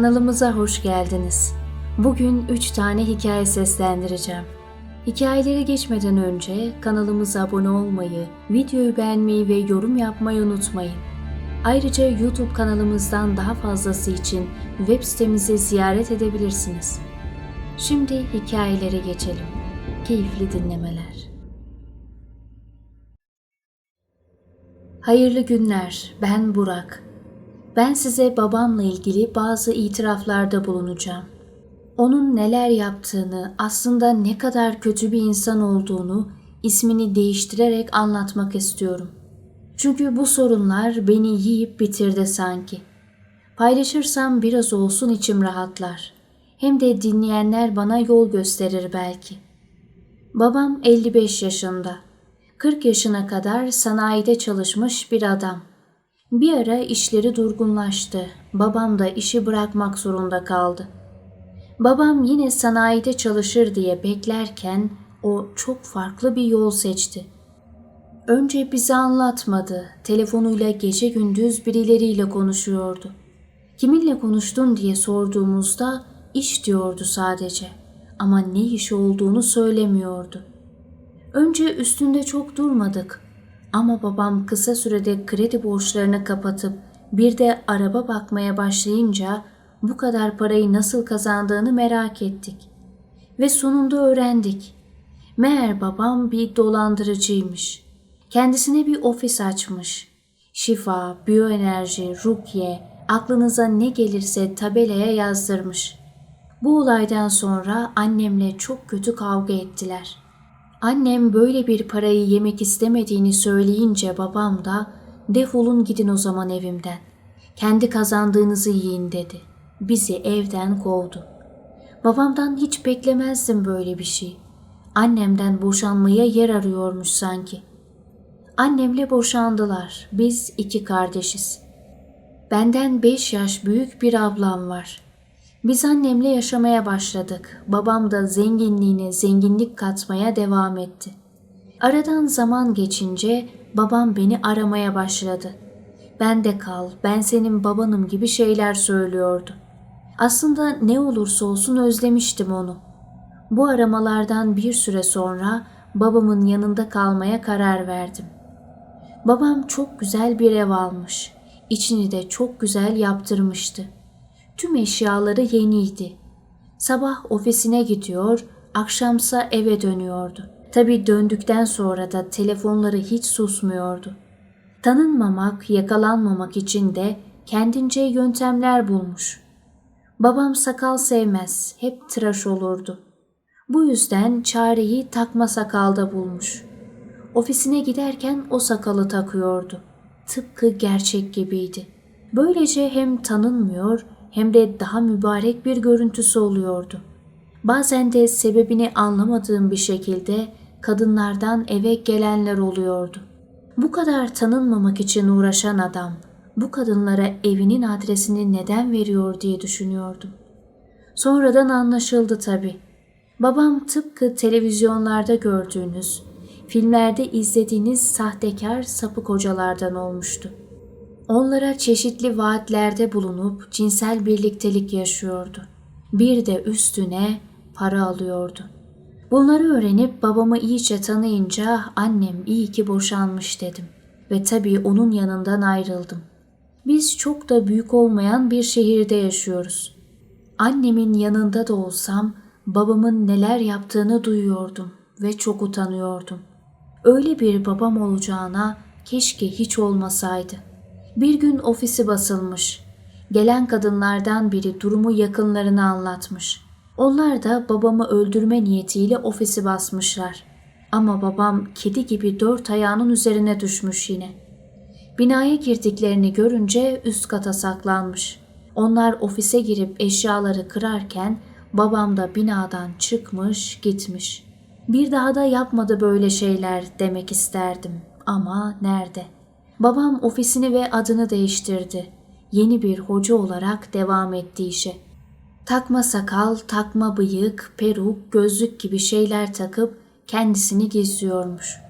Kanalımıza hoş geldiniz. Bugün 3 tane hikaye seslendireceğim. Hikayelere geçmeden önce kanalımıza abone olmayı, videoyu beğenmeyi ve yorum yapmayı unutmayın. Ayrıca YouTube kanalımızdan daha fazlası için web sitemizi ziyaret edebilirsiniz. Şimdi hikayelere geçelim. Keyifli dinlemeler. Hayırlı günler. Ben Burak. Ben size babamla ilgili bazı itiraflarda bulunacağım. Onun neler yaptığını, aslında ne kadar kötü bir insan olduğunu ismini değiştirerek anlatmak istiyorum. Çünkü bu sorunlar beni yiyip bitirdi sanki. Paylaşırsam biraz olsun içim rahatlar. Hem de dinleyenler bana yol gösterir belki. Babam 55 yaşında. 40 yaşına kadar sanayide çalışmış bir adam. Bir ara işleri durgunlaştı. Babam da işi bırakmak zorunda kaldı. Babam yine sanayide çalışır diye beklerken o çok farklı bir yol seçti. Önce bize anlatmadı. Telefonuyla gece gündüz birileriyle konuşuyordu. Kiminle konuştun diye sorduğumuzda iş diyordu sadece. Ama ne iş olduğunu söylemiyordu. Önce üstünde çok durmadık. Ama babam kısa sürede kredi borçlarını kapatıp bir de araba bakmaya başlayınca bu kadar parayı nasıl kazandığını merak ettik. Ve sonunda öğrendik. Meğer babam bir dolandırıcıymış. Kendisine bir ofis açmış. Şifa, biyoenerji, rukiye, aklınıza ne gelirse tabelaya yazdırmış. Bu olaydan sonra annemle çok kötü kavga ettiler. Annem böyle bir parayı yemek istemediğini söyleyince babam da defolun gidin o zaman evimden. Kendi kazandığınızı yiyin dedi. Bizi evden kovdu. Babamdan hiç beklemezdim böyle bir şey. Annemden boşanmaya yer arıyormuş sanki. Annemle boşandılar. Biz iki kardeşiz. Benden beş yaş büyük bir ablam var. Biz annemle yaşamaya başladık. Babam da zenginliğine zenginlik katmaya devam etti. Aradan zaman geçince babam beni aramaya başladı. Ben de kal, ben senin babanım gibi şeyler söylüyordu. Aslında ne olursa olsun özlemiştim onu. Bu aramalardan bir süre sonra babamın yanında kalmaya karar verdim. Babam çok güzel bir ev almış. İçini de çok güzel yaptırmıştı. Tüm eşyaları yeniydi. Sabah ofisine gidiyor, akşamsa eve dönüyordu. Tabi döndükten sonra da telefonları hiç susmuyordu. Tanınmamak, yakalanmamak için de kendince yöntemler bulmuş. Babam sakal sevmez, hep tıraş olurdu. Bu yüzden çareyi takma sakalda bulmuş. Ofisine giderken o sakalı takıyordu. Tıpkı gerçek gibiydi. Böylece hem tanınmıyor hem de daha mübarek bir görüntüsü oluyordu. Bazen de sebebini anlamadığım bir şekilde kadınlardan eve gelenler oluyordu. Bu kadar tanınmamak için uğraşan adam bu kadınlara evinin adresini neden veriyor diye düşünüyordum. Sonradan anlaşıldı tabii. Babam tıpkı televizyonlarda gördüğünüz, filmlerde izlediğiniz sahtekar sapık hocalardan olmuştu. Onlara çeşitli vaatlerde bulunup cinsel birliktelik yaşıyordu. Bir de üstüne para alıyordu. Bunları öğrenip babamı iyice tanıyınca annem iyi ki boşanmış dedim. Ve tabii onun yanından ayrıldım. Biz çok da büyük olmayan bir şehirde yaşıyoruz. Annemin yanında da olsam babamın neler yaptığını duyuyordum ve çok utanıyordum. Öyle bir babam olacağına keşke hiç olmasaydı. Bir gün ofisi basılmış. Gelen kadınlardan biri durumu yakınlarına anlatmış. Onlar da babamı öldürme niyetiyle ofisi basmışlar. Ama babam kedi gibi dört ayağının üzerine düşmüş yine. Binaya girdiklerini görünce üst kata saklanmış. Onlar ofise girip eşyaları kırarken babam da binadan çıkmış gitmiş. Bir daha da yapmadı böyle şeyler demek isterdim ama nerede? Babam ofisini ve adını değiştirdi. Yeni bir hoca olarak devam etti işe. Takma sakal, takma bıyık, peruk, gözlük gibi şeyler takıp kendisini gizliyormuş.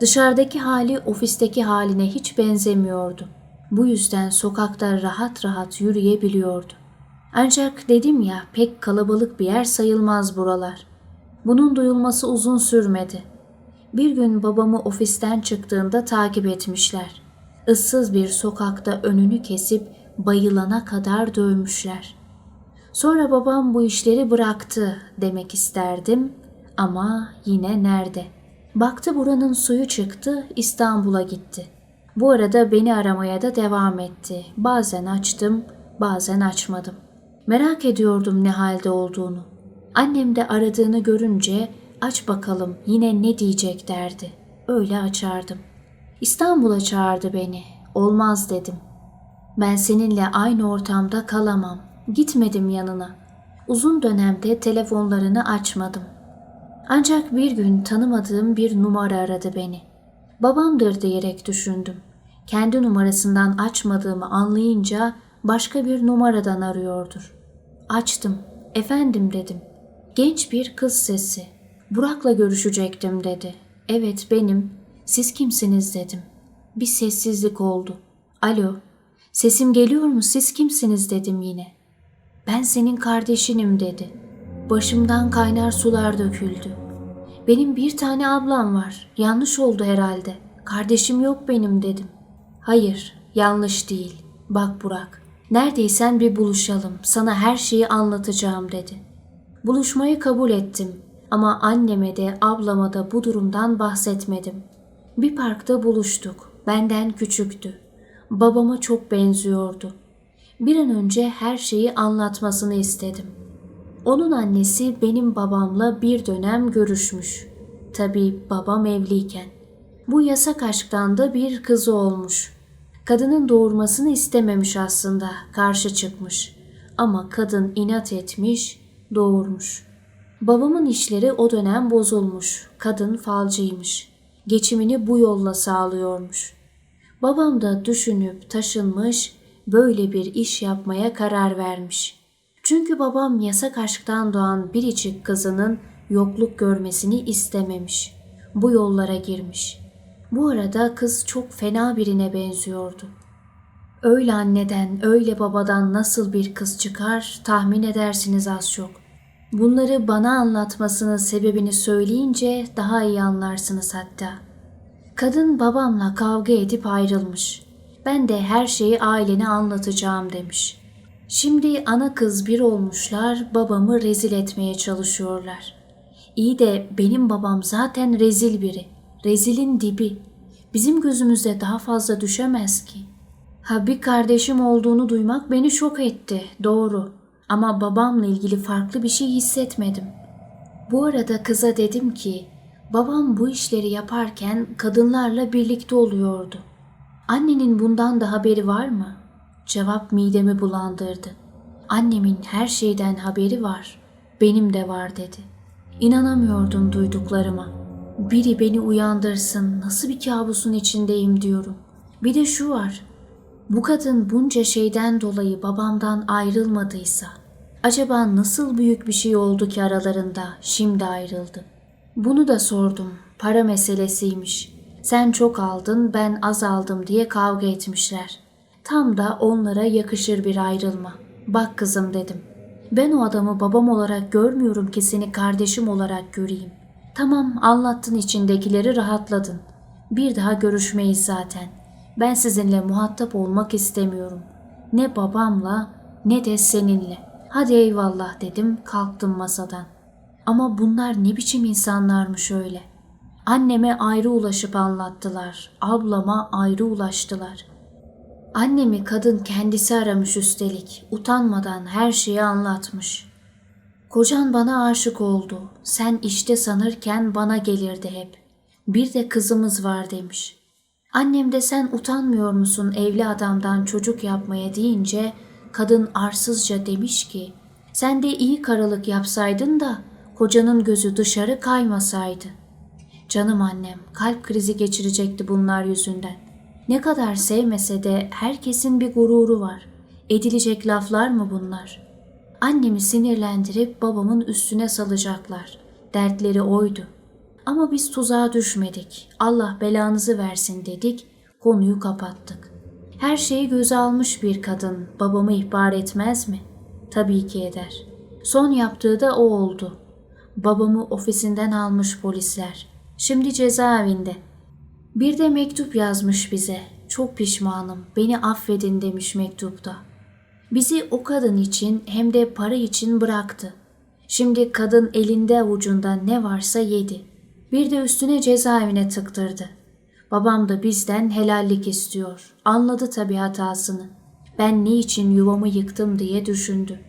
Dışarıdaki hali ofisteki haline hiç benzemiyordu. Bu yüzden sokakta rahat rahat yürüyebiliyordu. Ancak dedim ya pek kalabalık bir yer sayılmaz buralar. Bunun duyulması uzun sürmedi. Bir gün babamı ofisten çıktığında takip etmişler. Issız bir sokakta önünü kesip bayılana kadar dövmüşler. Sonra babam bu işleri bıraktı demek isterdim ama yine nerede? Baktı buranın suyu çıktı, İstanbul'a gitti. Bu arada beni aramaya da devam etti. Bazen açtım, bazen açmadım. Merak ediyordum ne halde olduğunu. Annem de aradığını görünce aç bakalım yine ne diyecek derdi. Öyle açardım. İstanbul'a çağırdı beni. Olmaz dedim. Ben seninle aynı ortamda kalamam. Gitmedim yanına. Uzun dönemde telefonlarını açmadım. Ancak bir gün tanımadığım bir numara aradı beni. Babamdır diyerek düşündüm. Kendi numarasından açmadığımı anlayınca başka bir numaradan arıyordur. Açtım. Efendim dedim. Genç bir kız sesi. Burak'la görüşecektim dedi. Evet benim. Siz kimsiniz dedim. Bir sessizlik oldu. Alo. Sesim geliyor mu? Siz kimsiniz dedim yine. Ben senin kardeşinim dedi. Başımdan kaynar sular döküldü. Benim bir tane ablam var. Yanlış oldu herhalde. Kardeşim yok benim dedim. Hayır, yanlış değil. Bak Burak, neredeysen bir buluşalım. Sana her şeyi anlatacağım dedi. Buluşmayı kabul ettim ama anneme de ablama da bu durumdan bahsetmedim. Bir parkta buluştuk. Benden küçüktü. Babama çok benziyordu. Bir an önce her şeyi anlatmasını istedim. Onun annesi benim babamla bir dönem görüşmüş. Tabii babam evliyken. Bu yasak aşktan da bir kızı olmuş. Kadının doğurmasını istememiş aslında, karşı çıkmış. Ama kadın inat etmiş, doğurmuş. Babamın işleri o dönem bozulmuş. Kadın falcıymış. Geçimini bu yolla sağlıyormuş. Babam da düşünüp taşınmış, böyle bir iş yapmaya karar vermiş. Çünkü babam yasak aşktan doğan biricik kızının yokluk görmesini istememiş. Bu yollara girmiş. Bu arada kız çok fena birine benziyordu. Öyle anneden, öyle babadan nasıl bir kız çıkar tahmin edersiniz az çok. Bunları bana anlatmasının sebebini söyleyince daha iyi anlarsınız hatta. Kadın babamla kavga edip ayrılmış. Ben de her şeyi ailene anlatacağım demiş. Şimdi ana kız bir olmuşlar, babamı rezil etmeye çalışıyorlar. İyi de benim babam zaten rezil biri. Rezilin dibi. Bizim gözümüzde daha fazla düşemez ki. Ha bir kardeşim olduğunu duymak beni şok etti. Doğru. Ama babamla ilgili farklı bir şey hissetmedim. Bu arada kıza dedim ki, babam bu işleri yaparken kadınlarla birlikte oluyordu. Annenin bundan da haberi var mı? Cevap midemi bulandırdı. Annemin her şeyden haberi var. Benim de var dedi. İnanamıyordum duyduklarıma. Biri beni uyandırsın, nasıl bir kabusun içindeyim diyorum. Bir de şu var. Bu kadın bunca şeyden dolayı babamdan ayrılmadıysa, acaba nasıl büyük bir şey oldu ki aralarında şimdi ayrıldı? Bunu da sordum. Para meselesiymiş. Sen çok aldın, ben az aldım diye kavga etmişler. Tam da onlara yakışır bir ayrılma. Bak kızım dedim. Ben o adamı babam olarak görmüyorum ki seni kardeşim olarak göreyim. Tamam anlattın içindekileri rahatladın. Bir daha görüşmeyiz zaten. Ben sizinle muhatap olmak istemiyorum. Ne babamla ne de seninle. Hadi eyvallah dedim kalktım masadan. Ama bunlar ne biçim insanlarmış öyle. Anneme ayrı ulaşıp anlattılar. Ablama ayrı ulaştılar. Annemi kadın kendisi aramış üstelik. Utanmadan her şeyi anlatmış. Kocan bana aşık oldu. Sen işte sanırken bana gelirdi hep. Bir de kızımız var demiş. Annem de sen utanmıyor musun evli adamdan çocuk yapmaya deyince kadın arsızca demiş ki sen de iyi karılık yapsaydın da kocanın gözü dışarı kaymasaydı. Canım annem kalp krizi geçirecekti bunlar yüzünden. Ne kadar sevmese de herkesin bir gururu var. Edilecek laflar mı bunlar? Annemi sinirlendirip babamın üstüne salacaklar. Dertleri oydu. Ama biz tuzağa düşmedik. Allah belanızı versin dedik. Konuyu kapattık. Her şeyi göze almış bir kadın babamı ihbar etmez mi? Tabii ki eder. Son yaptığı da o oldu. Babamı ofisinden almış polisler. Şimdi cezaevinde. Bir de mektup yazmış bize. Çok pişmanım. Beni affedin demiş mektupta. Bizi o kadın için hem de para için bıraktı. Şimdi kadın elinde avucunda ne varsa yedi. Bir de üstüne cezaevine tıktırdı. Babam da bizden helallik istiyor. Anladı tabii hatasını. Ben ne için yuvamı yıktım diye düşündü.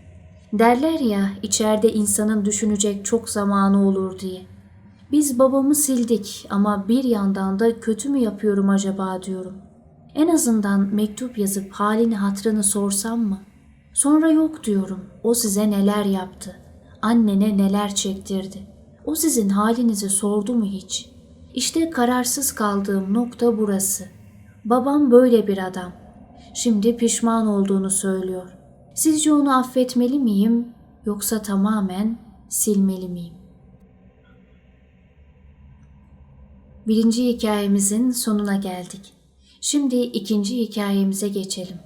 Derler ya içeride insanın düşünecek çok zamanı olur diye. Biz babamı sildik ama bir yandan da kötü mü yapıyorum acaba diyorum. En azından mektup yazıp halini hatrını sorsam mı? Sonra yok diyorum. O size neler yaptı? Annene neler çektirdi? O sizin halinizi sordu mu hiç? İşte kararsız kaldığım nokta burası. Babam böyle bir adam. Şimdi pişman olduğunu söylüyor. Sizce onu affetmeli miyim yoksa tamamen silmeli miyim? Birinci hikayemizin sonuna geldik. Şimdi ikinci hikayemize geçelim.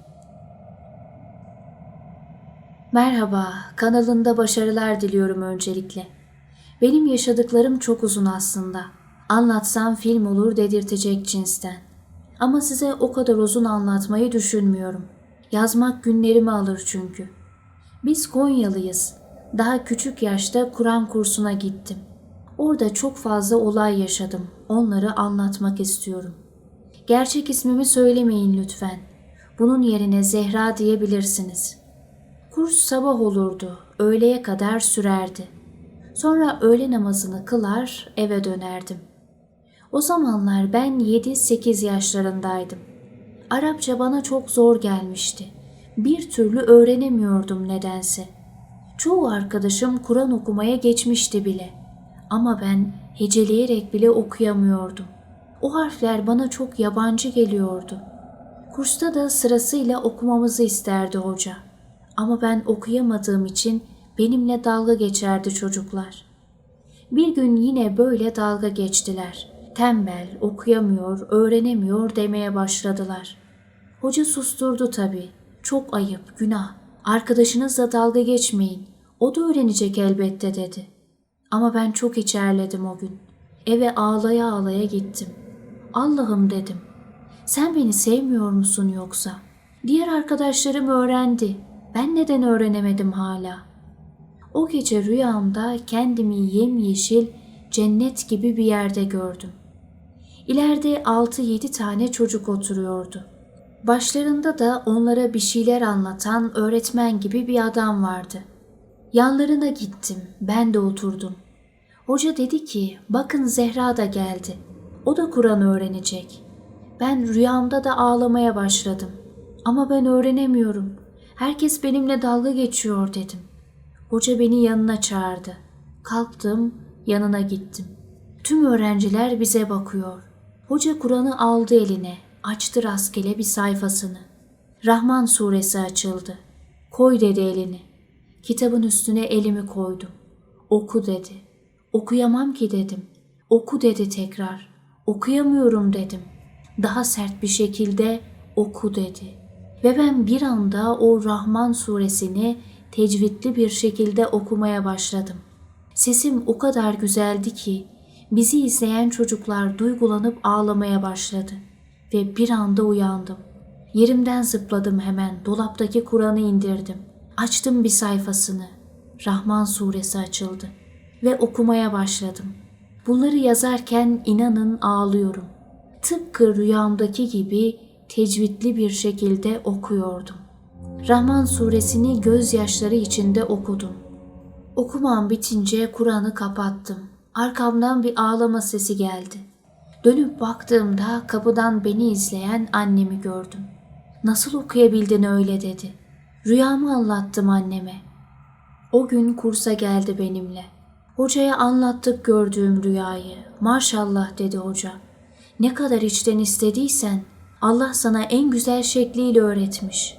Merhaba, kanalında başarılar diliyorum öncelikle. Benim yaşadıklarım çok uzun aslında. Anlatsam film olur dedirtecek cinsten. Ama size o kadar uzun anlatmayı düşünmüyorum. Yazmak günlerimi alır çünkü. Biz Konyalıyız. Daha küçük yaşta Kur'an kursuna gittim. Orada çok fazla olay yaşadım. Onları anlatmak istiyorum. Gerçek ismimi söylemeyin lütfen. Bunun yerine Zehra diyebilirsiniz. Kurs sabah olurdu, öğleye kadar sürerdi. Sonra öğle namazını kılar, eve dönerdim. O zamanlar ben 7-8 yaşlarındaydım. Arapça bana çok zor gelmişti. Bir türlü öğrenemiyordum nedense. Çoğu arkadaşım Kur'an okumaya geçmişti bile. Ama ben heceleyerek bile okuyamıyordum. O harfler bana çok yabancı geliyordu. Kursta da sırasıyla okumamızı isterdi hoca. Ama ben okuyamadığım için benimle dalga geçerdi çocuklar. Bir gün yine böyle dalga geçtiler. Tembel, okuyamıyor, öğrenemiyor demeye başladılar. Hoca susturdu tabii. Çok ayıp, günah. Arkadaşınızla dalga geçmeyin. O da öğrenecek elbette dedi. Ama ben çok içerledim o gün. Eve ağlaya ağlaya gittim. Allah'ım dedim. Sen beni sevmiyor musun yoksa? Diğer arkadaşlarım öğrendi. Ben neden öğrenemedim hala? O gece rüyamda kendimi yemyeşil cennet gibi bir yerde gördüm. İleride 6-7 tane çocuk oturuyordu. Başlarında da onlara bir şeyler anlatan öğretmen gibi bir adam vardı. Yanlarına gittim, ben de oturdum. Hoca dedi ki, bakın Zehra da geldi. O da Kur'an öğrenecek. Ben rüyamda da ağlamaya başladım. Ama ben öğrenemiyorum. Herkes benimle dalga geçiyor dedim. Hoca beni yanına çağırdı. Kalktım, yanına gittim. Tüm öğrenciler bize bakıyor. Hoca Kur'an'ı aldı eline, açtı rastgele bir sayfasını. Rahman suresi açıldı. Koy dedi elini. Kitabın üstüne elimi koydum. Oku dedi. Okuyamam ki dedim. Oku dedi tekrar. Okuyamıyorum dedim. Daha sert bir şekilde oku dedi. Ve ben bir anda o Rahman suresini tecvidli bir şekilde okumaya başladım. Sesim o kadar güzeldi ki bizi izleyen çocuklar duygulanıp ağlamaya başladı ve bir anda uyandım. Yerimden zıpladım hemen, dolaptaki Kur'an'ı indirdim. Açtım bir sayfasını. Rahman suresi açıldı ve okumaya başladım. Bunları yazarken inanın ağlıyorum. Tıpkı rüyamdaki gibi tecvidli bir şekilde okuyordum. Rahman suresini gözyaşları içinde okudum. Okumam bitince Kur'an'ı kapattım. Arkamdan bir ağlama sesi geldi. Dönüp baktığımda kapıdan beni izleyen annemi gördüm. Nasıl okuyabildin öyle dedi. Rüyamı anlattım anneme. O gün kursa geldi benimle. Hocaya anlattık gördüğüm rüyayı. Maşallah dedi hoca. Ne kadar içten istediysen Allah sana en güzel şekliyle öğretmiş.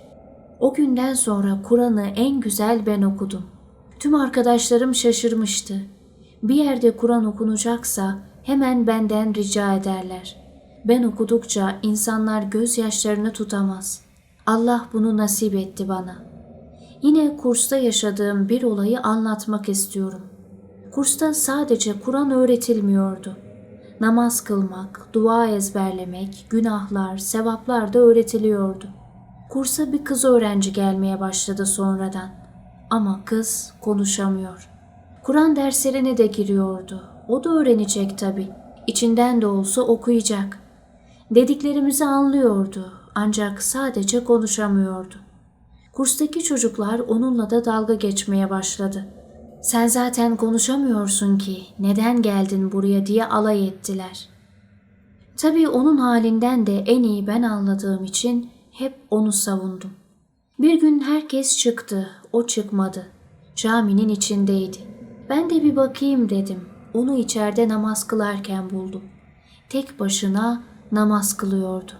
O günden sonra Kur'an'ı en güzel ben okudum. Tüm arkadaşlarım şaşırmıştı. Bir yerde Kur'an okunacaksa hemen benden rica ederler. Ben okudukça insanlar gözyaşlarını tutamaz. Allah bunu nasip etti bana. Yine kursta yaşadığım bir olayı anlatmak istiyorum. Kursta sadece Kur'an öğretilmiyordu. Namaz kılmak, dua ezberlemek, günahlar, sevaplar da öğretiliyordu. Kursa bir kız öğrenci gelmeye başladı sonradan. Ama kız konuşamıyor. Kur'an derslerine de giriyordu. O da öğrenecek tabii. İçinden de olsa okuyacak. Dediklerimizi anlıyordu ancak sadece konuşamıyordu. Kurstaki çocuklar onunla da dalga geçmeye başladı. Sen zaten konuşamıyorsun ki neden geldin buraya diye alay ettiler. Tabii onun halinden de en iyi ben anladığım için hep onu savundum. Bir gün herkes çıktı, o çıkmadı. Caminin içindeydi. Ben de bir bakayım dedim. Onu içeride namaz kılarken buldum. Tek başına namaz kılıyordu.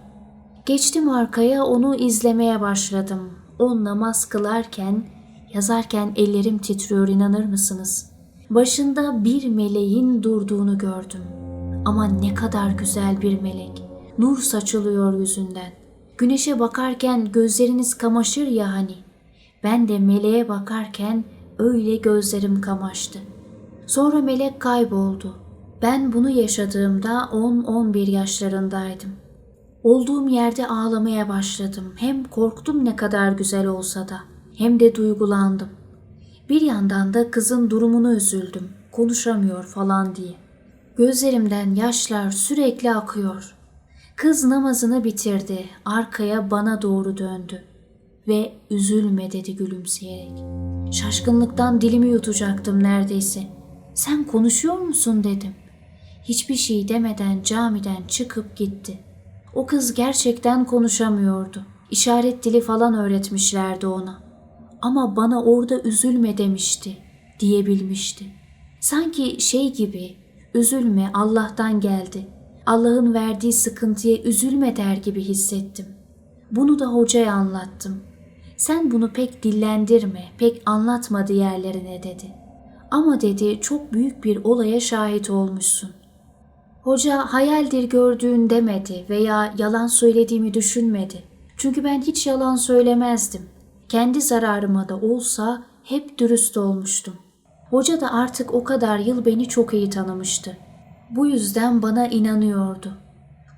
Geçtim arkaya onu izlemeye başladım. O namaz kılarken, yazarken ellerim titriyor inanır mısınız? Başında bir meleğin durduğunu gördüm. Ama ne kadar güzel bir melek. Nur saçılıyor yüzünden. Güneşe bakarken gözleriniz kamaşır ya hani. Ben de meleğe bakarken öyle gözlerim kamaştı. Sonra melek kayboldu. Ben bunu yaşadığımda 10-11 yaşlarındaydım. Olduğum yerde ağlamaya başladım. Hem korktum ne kadar güzel olsa da hem de duygulandım. Bir yandan da kızın durumunu üzüldüm. Konuşamıyor falan diye. Gözlerimden yaşlar sürekli akıyor. Kız namazını bitirdi. Arkaya bana doğru döndü ve üzülme dedi gülümseyerek. Şaşkınlıktan dilimi yutacaktım neredeyse. Sen konuşuyor musun dedim. Hiçbir şey demeden camiden çıkıp gitti. O kız gerçekten konuşamıyordu. İşaret dili falan öğretmişlerdi ona. Ama bana orada üzülme demişti, diyebilmişti. Sanki şey gibi, üzülme Allah'tan geldi. Allah'ın verdiği sıkıntıya üzülme der gibi hissettim. Bunu da hocaya anlattım. Sen bunu pek dillendirme, pek anlatma diğerlerine dedi. Ama dedi çok büyük bir olaya şahit olmuşsun. Hoca hayaldir gördüğün demedi veya yalan söylediğimi düşünmedi. Çünkü ben hiç yalan söylemezdim. Kendi zararıma da olsa hep dürüst olmuştum. Hoca da artık o kadar yıl beni çok iyi tanımıştı. Bu yüzden bana inanıyordu.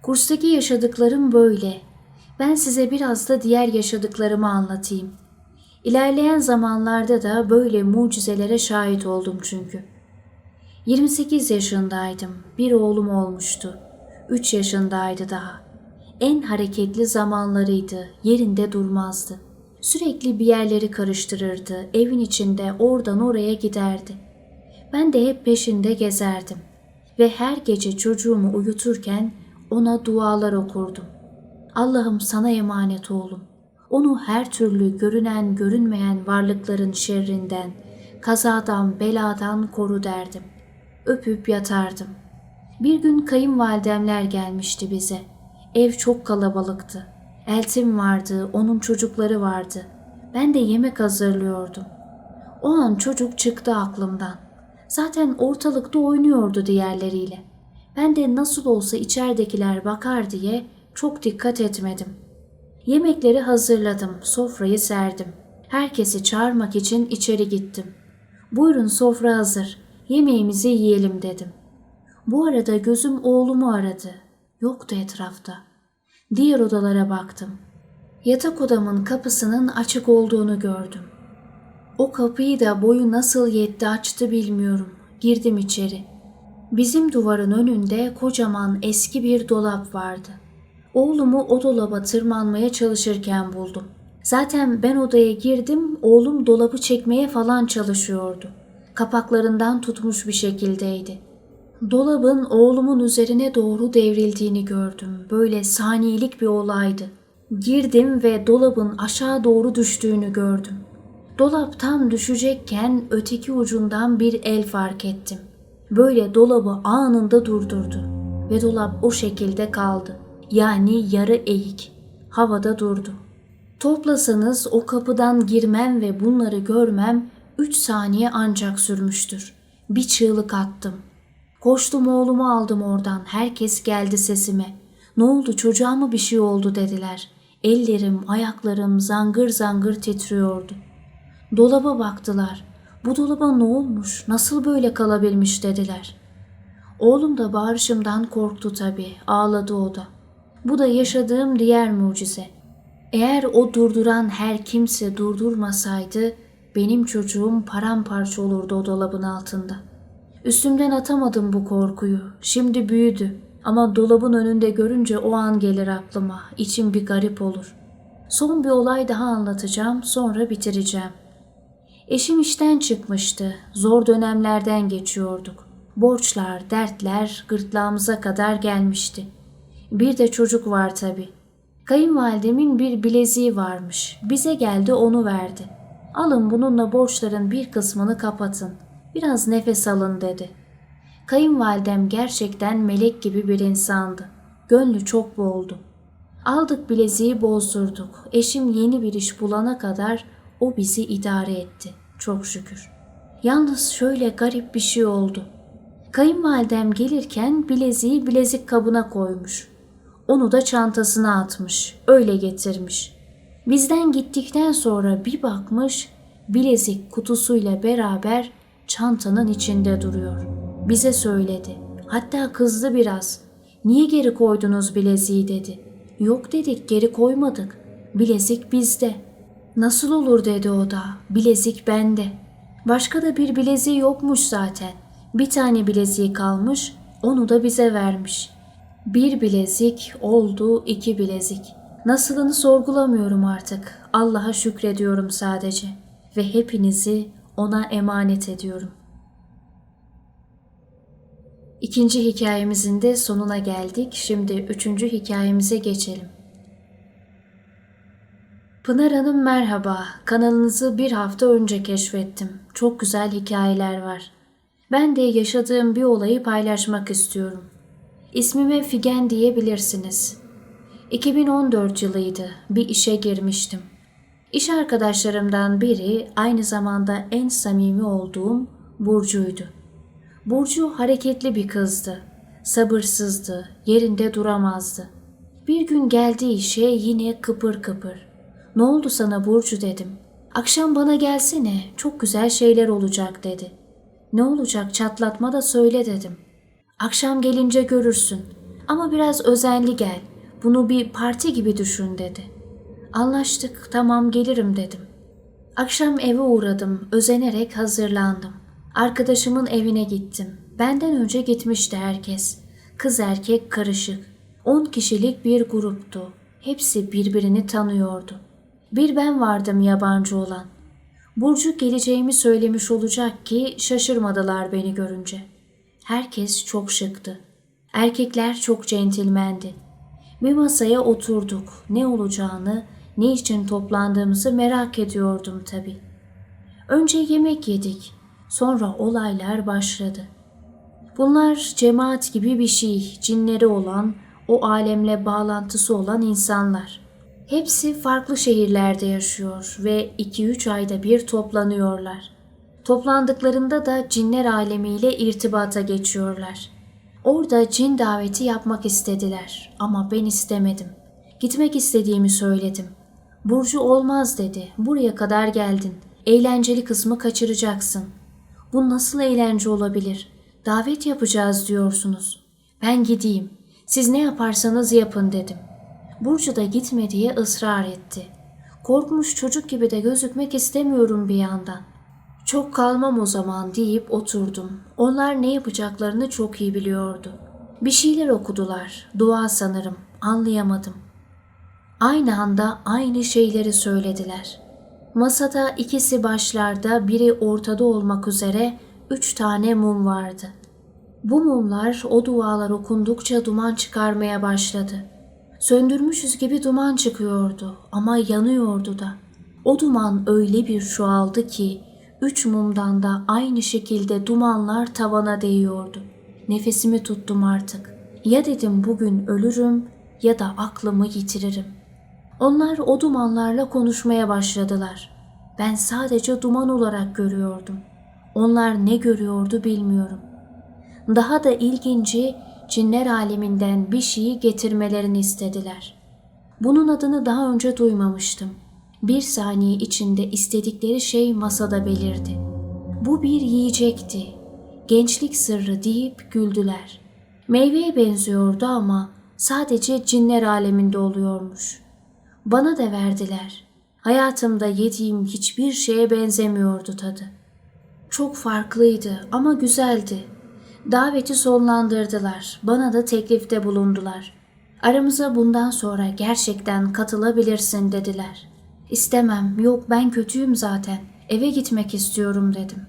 Kurstaki yaşadıklarım böyle. Ben size biraz da diğer yaşadıklarımı anlatayım. İlerleyen zamanlarda da böyle mucizelere şahit oldum çünkü. 28 yaşındaydım. Bir oğlum olmuştu. 3 yaşındaydı daha. En hareketli zamanlarıydı. Yerinde durmazdı. Sürekli bir yerleri karıştırırdı. Evin içinde oradan oraya giderdi. Ben de hep peşinde gezerdim. Ve her gece çocuğumu uyuturken ona dualar okurdum. Allah'ım sana emanet oğlum. Onu her türlü görünen görünmeyen varlıkların şerrinden, kazadan, beladan koru derdim. Öpüp yatardım. Bir gün kayınvalidemler gelmişti bize. Ev çok kalabalıktı. Eltim vardı, onun çocukları vardı. Ben de yemek hazırlıyordum. O an çocuk çıktı aklımdan. Zaten ortalıkta oynuyordu diğerleriyle. Ben de nasıl olsa içeridekiler bakar diye çok dikkat etmedim. Yemekleri hazırladım, sofrayı serdim. Herkesi çağırmak için içeri gittim. Buyurun sofra hazır, yemeğimizi yiyelim dedim. Bu arada gözüm oğlumu aradı. Yoktu etrafta. Diğer odalara baktım. Yatak odamın kapısının açık olduğunu gördüm. O kapıyı da boyu nasıl yetti açtı bilmiyorum. Girdim içeri. Bizim duvarın önünde kocaman eski bir dolap vardı. Oğlumu o dolaba tırmanmaya çalışırken buldum. Zaten ben odaya girdim, oğlum dolabı çekmeye falan çalışıyordu. Kapaklarından tutmuş bir şekildeydi. Dolabın oğlumun üzerine doğru devrildiğini gördüm. Böyle saniyelik bir olaydı. Girdim ve dolabın aşağı doğru düştüğünü gördüm. Dolap tam düşecekken öteki ucundan bir el fark ettim. Böyle dolabı anında durdurdu ve dolap o şekilde kaldı. Yani yarı eğik. Havada durdu. Toplasanız o kapıdan girmem ve bunları görmem üç saniye ancak sürmüştür. Bir çığlık attım. Koştum oğlumu aldım oradan. Herkes geldi sesime. Ne oldu çocuğa mı bir şey oldu dediler. Ellerim, ayaklarım zangır zangır titriyordu. Dolaba baktılar. Bu dolaba ne olmuş, nasıl böyle kalabilmiş dediler. Oğlum da bağırışımdan korktu tabii, ağladı o da. Bu da yaşadığım diğer mucize. Eğer o durduran her kimse durdurmasaydı, benim çocuğum paramparça olurdu o dolabın altında. Üstümden atamadım bu korkuyu. Şimdi büyüdü. Ama dolabın önünde görünce o an gelir aklıma. İçim bir garip olur. Son bir olay daha anlatacağım, sonra bitireceğim. Eşim işten çıkmıştı. Zor dönemlerden geçiyorduk. Borçlar, dertler gırtlağımıza kadar gelmişti. Bir de çocuk var tabii. Kayınvalidemin bir bileziği varmış. Bize geldi onu verdi. Alın bununla borçların bir kısmını kapatın. Biraz nefes alın dedi. Kayınvalidem gerçekten melek gibi bir insandı. Gönlü çok boldu. Aldık bileziği bozdurduk. Eşim yeni bir iş bulana kadar o bizi idare etti. Çok şükür. Yalnız şöyle garip bir şey oldu. Kayınvalidem gelirken bileziği bilezik kabına koymuş. Onu da çantasına atmış. Öyle getirmiş. Bizden gittikten sonra bir bakmış bilezik kutusuyla beraber çantanın içinde duruyor. Bize söyledi. Hatta kızdı biraz. Niye geri koydunuz bileziği dedi. Yok dedik geri koymadık. Bilezik bizde. Nasıl olur dedi o da. Bilezik bende. Başka da bir bileziği yokmuş zaten. Bir tane bileziği kalmış, onu da bize vermiş. Bir bilezik oldu iki bilezik. Nasılını sorgulamıyorum artık. Allah'a şükrediyorum sadece. Ve hepinizi ona emanet ediyorum. İkinci hikayemizin de sonuna geldik. Şimdi üçüncü hikayemize geçelim. Pınar Hanım merhaba. Kanalınızı bir hafta önce keşfettim. Çok güzel hikayeler var. Ben de yaşadığım bir olayı paylaşmak istiyorum. İsmime Figen diyebilirsiniz. 2014 yılıydı. Bir işe girmiştim. İş arkadaşlarımdan biri aynı zamanda en samimi olduğum Burcu'ydu. Burcu hareketli bir kızdı. Sabırsızdı, yerinde duramazdı. Bir gün geldi işe yine kıpır kıpır. Ne oldu sana Burcu dedim. Akşam bana gelsene, çok güzel şeyler olacak dedi. Ne olacak çatlatma da söyle dedim. Akşam gelince görürsün ama biraz özenli gel. Bunu bir parti gibi düşün dedi. Anlaştık, tamam gelirim dedim. Akşam eve uğradım, özenerek hazırlandım. Arkadaşımın evine gittim. Benden önce gitmişti herkes. Kız erkek karışık. On kişilik bir gruptu. Hepsi birbirini tanıyordu. Bir ben vardım yabancı olan. Burcu geleceğimi söylemiş olacak ki şaşırmadılar beni görünce. Herkes çok şıktı. Erkekler çok centilmendi. Bir masaya oturduk. Ne olacağını, ne için toplandığımızı merak ediyordum tabii. Önce yemek yedik. Sonra olaylar başladı. Bunlar cemaat gibi bir şey, cinleri olan, o alemle bağlantısı olan insanlar. Hepsi farklı şehirlerde yaşıyor ve 2-3 ayda bir toplanıyorlar. Toplandıklarında da cinler alemiyle irtibata geçiyorlar. Orada cin daveti yapmak istediler ama ben istemedim. Gitmek istediğimi söyledim. Burcu olmaz dedi. Buraya kadar geldin. Eğlenceli kısmı kaçıracaksın. Bu nasıl eğlence olabilir? Davet yapacağız diyorsunuz. Ben gideyim. Siz ne yaparsanız yapın dedim. Burcu da gitme diye ısrar etti. Korkmuş çocuk gibi de gözükmek istemiyorum bir yandan. Çok kalmam o zaman deyip oturdum. Onlar ne yapacaklarını çok iyi biliyordu. Bir şeyler okudular. Dua sanırım. Anlayamadım. Aynı anda aynı şeyleri söylediler. Masada ikisi başlarda, biri ortada olmak üzere üç tane mum vardı. Bu mumlar o dualar okundukça duman çıkarmaya başladı. Söndürmüşüz gibi duman çıkıyordu ama yanıyordu da. O duman öyle bir çoğaldı ki üç mumdan da aynı şekilde dumanlar tavana değiyordu. Nefesimi tuttum artık. Ya dedim bugün ölürüm ya da aklımı yitiririm. Onlar o dumanlarla konuşmaya başladılar. Ben sadece duman olarak görüyordum. Onlar ne görüyordu bilmiyorum. Daha da ilginci cinler aleminden bir şeyi getirmelerini istediler. Bunun adını daha önce duymamıştım. Bir saniye içinde istedikleri şey masada belirdi. Bu bir yiyecekti. Gençlik sırrı deyip güldüler. Meyveye benziyordu ama sadece cinler aleminde oluyormuş. Bana da verdiler. Hayatımda yediğim hiçbir şeye benzemiyordu tadı. Çok farklıydı ama güzeldi. Daveti sonlandırdılar. Bana da teklifte bulundular. Aramıza bundan sonra gerçekten katılabilirsin dediler. İstemem, yok ben kötüyüm zaten. Eve gitmek istiyorum dedim.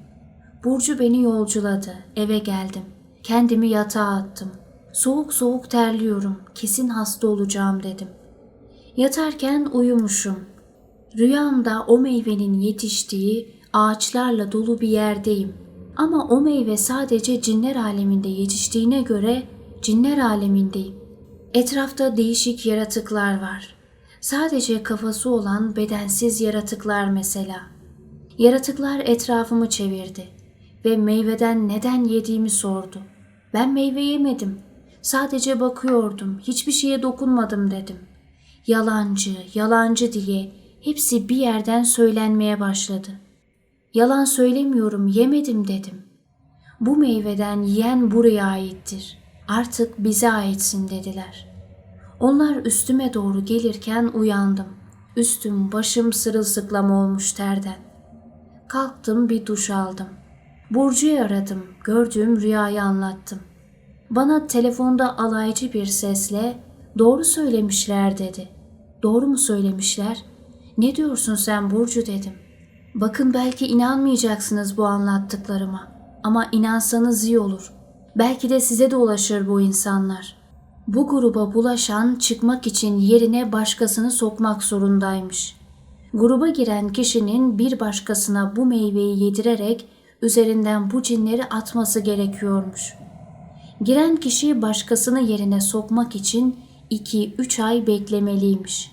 Burcu beni yolculadı. Eve geldim. Kendimi yatağa attım. Soğuk soğuk terliyorum. Kesin hasta olacağım dedim. Yatarken uyumuşum. Rüyamda o meyvenin yetiştiği ağaçlarla dolu bir yerdeyim. Ama o meyve sadece cinler aleminde yetiştiğine göre cinler alemindeyim. Etrafta değişik yaratıklar var. Sadece kafası olan bedensiz yaratıklar mesela. Yaratıklar etrafımı çevirdi ve meyveden neden yediğimi sordu. Ben meyve yemedim. Sadece bakıyordum. Hiçbir şeye dokunmadım dedim. Yalancı, yalancı diye hepsi bir yerden söylenmeye başladı. Yalan söylemiyorum, yemedim dedim. Bu meyveden yiyen buraya aittir. Artık bize aitsin dediler. Onlar üstüme doğru gelirken uyandım. Üstüm başım sırılsıklam olmuş terden. Kalktım bir duş aldım. Burcu'yu aradım. Gördüğüm rüyayı anlattım. Bana telefonda alaycı bir sesle doğru söylemişler dedi. Doğru mu söylemişler? Ne diyorsun sen Burcu dedim. Bakın belki inanmayacaksınız bu anlattıklarıma. Ama inansanız iyi olur. Belki de size de ulaşır bu insanlar. Bu gruba bulaşan çıkmak için yerine başkasını sokmak zorundaymış. Gruba giren kişinin bir başkasına bu meyveyi yedirerek üzerinden bu cinleri atması gerekiyormuş. Giren kişi başkasını yerine sokmak için 2-3 ay beklemeliymiş.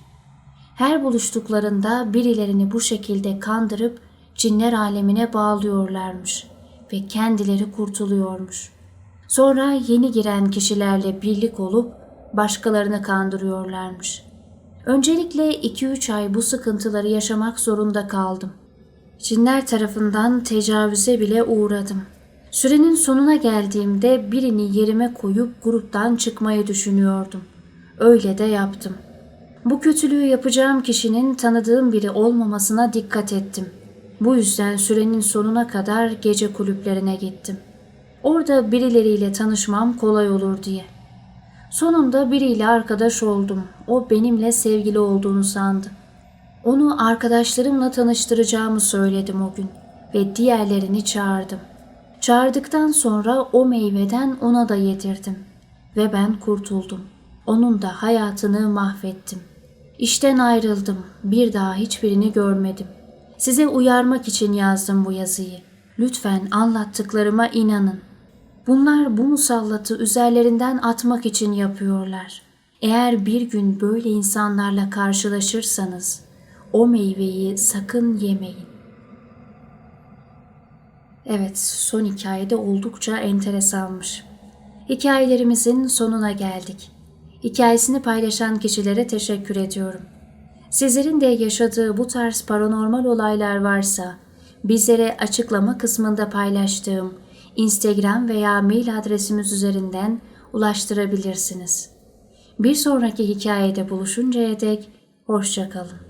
Her buluştuklarında birilerini bu şekilde kandırıp cinler alemine bağlıyorlarmış ve kendileri kurtuluyormuş. Sonra yeni giren kişilerle birlik olup başkalarını kandırıyorlarmış. Öncelikle 2-3 ay bu sıkıntıları yaşamak zorunda kaldım. Cinler tarafından tecavüze bile uğradım. Sürenin sonuna geldiğimde birini yerime koyup gruptan çıkmayı düşünüyordum. Öyle de yaptım. Bu kötülüğü yapacağım kişinin tanıdığım biri olmamasına dikkat ettim. Bu yüzden sürenin sonuna kadar gece kulüplerine gittim. Orada birileriyle tanışmam kolay olur diye. Sonunda biriyle arkadaş oldum. O benimle sevgili olduğunu sandı. Onu arkadaşlarımla tanıştıracağımı söyledim o gün ve diğerlerini çağırdım. Çağırdıktan sonra o meyveden ona da yedirdim ve ben kurtuldum. Onun da hayatını mahvettim. İşten ayrıldım. Bir daha hiçbirini görmedim. Size uyarmak için yazdım bu yazıyı. Lütfen anlattıklarıma inanın. Bunlar bu musallatı üzerlerinden atmak için yapıyorlar. Eğer bir gün böyle insanlarla karşılaşırsanız o meyveyi sakın yemeyin. Evet, son hikayede oldukça enteresanmış. Hikayelerimizin sonuna geldik. Hikayesini paylaşan kişilere teşekkür ediyorum. Sizlerin de yaşadığı bu tarz paranormal olaylar varsa bizlere açıklama kısmında paylaştığım Instagram veya mail adresimiz üzerinden ulaştırabilirsiniz. Bir sonraki hikayede buluşuncaya dek hoşçakalın.